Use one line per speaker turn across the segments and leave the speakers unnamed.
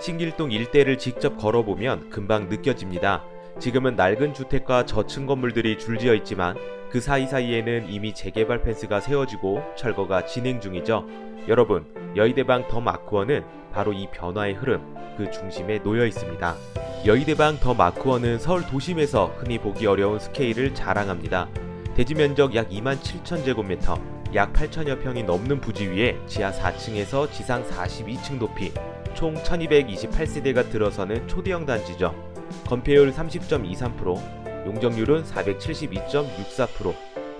신길동 일대를 직접 걸어보면 금방 느껴집니다. 지금은 낡은 주택과 저층 건물들이 줄지어 있지만 그 사이사이에는 이미 재개발 펜스가 세워지고 철거가 진행 중이죠. 여러분, 여의대방 더 마크원은 바로 이 변화의 흐름, 그 중심에 놓여 있습니다. 여의대방 더 마크원은 서울 도심에서 흔히 보기 어려운 스케일을 자랑합니다. 대지 면적 약 2만 7천 제곱미터, 약 8천여 평이 넘는 부지 위에 지하 4층에서 지상 42층 높이, 총 1228세대가 들어서는 초대형 단지죠. 건폐율 30.23%, 용적률은 472.64%.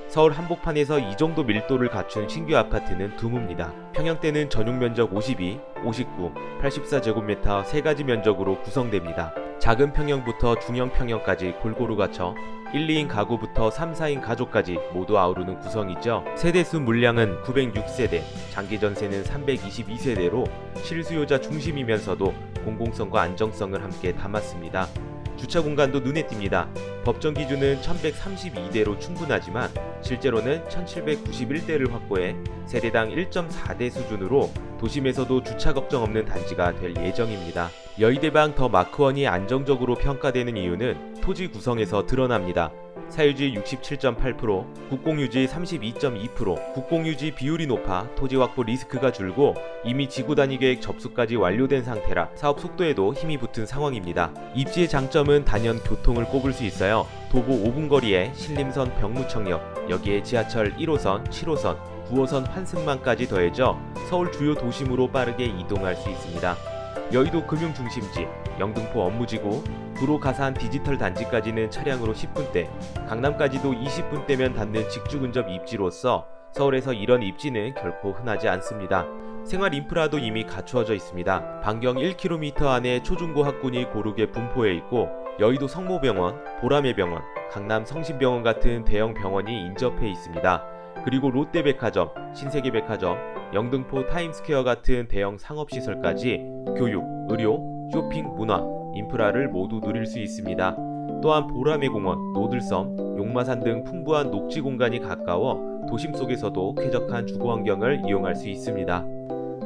서울 한복판에서 이 정도 밀도를 갖춘 신규 아파트는 드뭅니다. 평형대는 전용 면적 52, 59, 84제곱미터 세 가지 면적으로 구성됩니다. 작은 평형부터 중형 평형까지 골고루 갖춰 1, 2인 가구부터 3, 4인 가족까지 모두 아우르는 구성이죠. 세대수 물량은 906세대, 장기 전세는 322세대로 실수요자 중심이면서도 공공성과 안정성을 함께 담았습니다. 주차 공간도 눈에 띕니다. 법정 기준은 1132대로 충분하지만 실제로는 1791대를 확보해 세대당 1.4대 수준으로 도심에서도 주차 걱정 없는 단지가 될 예정입니다. 여의대방 더 마크원이 안정적으로 평가되는 이유는 토지 구성에서 드러납니다. 사유지 67.8%, 국공유지 32.2%, 국공유지 비율이 높아 토지 확보 리스크가 줄고 이미 지구 단위 계획 접수까지 완료된 상태라 사업 속도에도 힘이 붙은 상황입니다. 입지의 장점은 단연 교통을 꼽을 수 있어요. 도보 5분 거리에 신림선 병무청역, 여기에 지하철 1호선, 7호선, 9호선 환승만까지 더해져 서울 주요 도심으로 빠르게 이동할 수 있습니다. 여의도 금융 중심지, 영등포 업무지구, 구로 가산 디지털 단지까지는 차량으로 10분대, 강남까지도 20분대면 닿는 직주 근접 입지로서 서울에서 이런 입지는 결코 흔하지 않습니다. 생활 인프라도 이미 갖추어져 있습니다. 반경 1km 안에 초중고 학군이 고르게 분포해 있고 여의도 성모병원, 보라매병원, 강남 성심병원 같은 대형 병원이 인접해 있습니다. 그리고 롯데백화점, 신세계백화점, 영등포 타임스퀘어 같은 대형 상업시설까지 교육, 의료, 쇼핑, 문화, 인프라를 모두 누릴 수 있습니다. 또한 보라매 공원, 노들섬, 용마산 등 풍부한 녹지 공간이 가까워 도심 속에서도 쾌적한 주거 환경을 이용할 수 있습니다.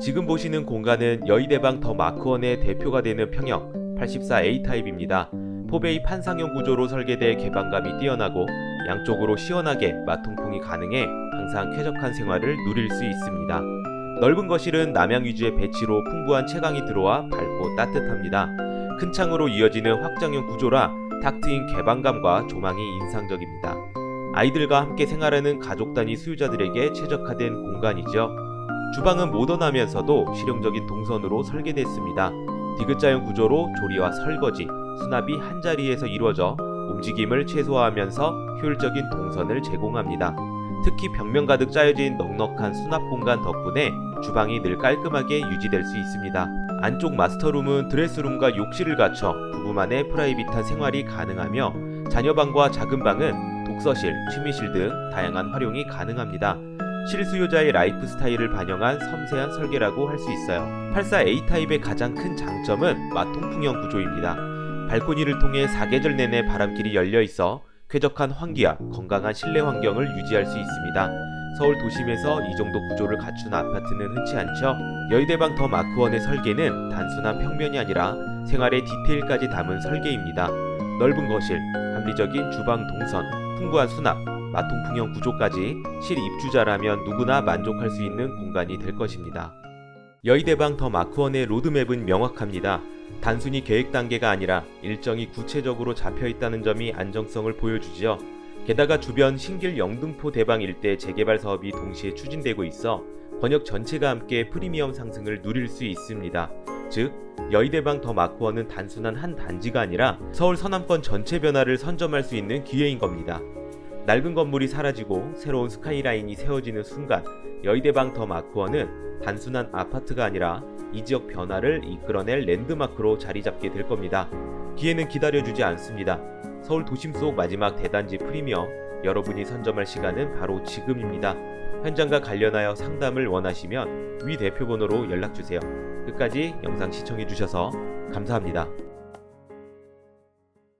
지금 보시는 공간은 여의대방 더 마크원의 대표가 되는 평형 84A 타입입니다. 포베이 판상형 구조로 설계돼 개방감이 뛰어나고 양쪽으로 시원하게 마통풍이 가능해 항상 쾌적한 생활을 누릴 수 있습니다. 넓은 거실은 남양 위주의 배치로 풍부한 채광이 들어와 밝고 따뜻합니다. 큰 창으로 이어지는 확장형 구조라 탁 트인 개방감과 조망이 인상적입니다. 아이들과 함께 생활하는 가족 단위 수요자들에게 최적화된 공간이죠. 주방은 모던하면서도 실용적인 동선으로 설계됐습니다. 디귿자형 구조로 조리와 설거지, 수납이 한 자리에서 이루어져 움직임을 최소화하면서 효율적인 동선을 제공합니다. 특히 벽면 가득 짜여진 넉넉한 수납 공간 덕분에 주방이 늘 깔끔하게 유지될 수 있습니다. 안쪽 마스터룸은 드레스룸과 욕실을 갖춰 부부만의 프라이빗한 생활이 가능하며 자녀방과 작은 방은 독서실, 취미실 등 다양한 활용이 가능합니다. 실수요자의 라이프 스타일을 반영한 섬세한 설계라고 할 수 있어요. 84A 타입의 가장 큰 장점은 마통풍형 구조입니다. 발코니를 통해 사계절 내내 바람길이 열려 있어 쾌적한 환기와 건강한 실내 환경을 유지할 수 있습니다. 서울 도심에서 이 정도 구조를 갖춘 아파트는 흔치 않죠. 여의대방 더 마크원의 설계는 단순한 평면이 아니라 생활의 디테일까지 담은 설계입니다. 넓은 거실, 합리적인 주방 동선, 풍부한 수납, 마통풍형 구조까지 실입주자라면 누구나 만족할 수 있는 공간이 될 것입니다. 여의대방 더 마크원의 로드맵은 명확합니다. 단순히 계획 단계가 아니라 일정이 구체적으로 잡혀 있다는 점이 안정성을 보여주지요. 게다가 주변 신길 영등포 대방 일대 재개발 사업이 동시에 추진되고 있어 권역 전체가 함께 프리미엄 상승을 누릴 수 있습니다. 즉, 여의대방 더 마크원은 단순한 한 단지가 아니라 서울 서남권 전체 변화를 선점할 수 있는 기회인 겁니다. 낡은 건물이 사라지고 새로운 스카이라인이 세워지는 순간 여의대방 더 마크원은 단순한 아파트가 아니라 이 지역 변화를 이끌어낼 랜드마크로 자리 잡게 될 겁니다. 기회는 기다려주지 않습니다. 서울 도심 속 마지막 대단지 프리미엄 여러분이 선점할 시간은 바로 지금입니다. 현장과 관련하여 상담을 원하시면 위 대표 번호로 연락 주세요. 끝까지 영상 시청해 주셔서 감사합니다.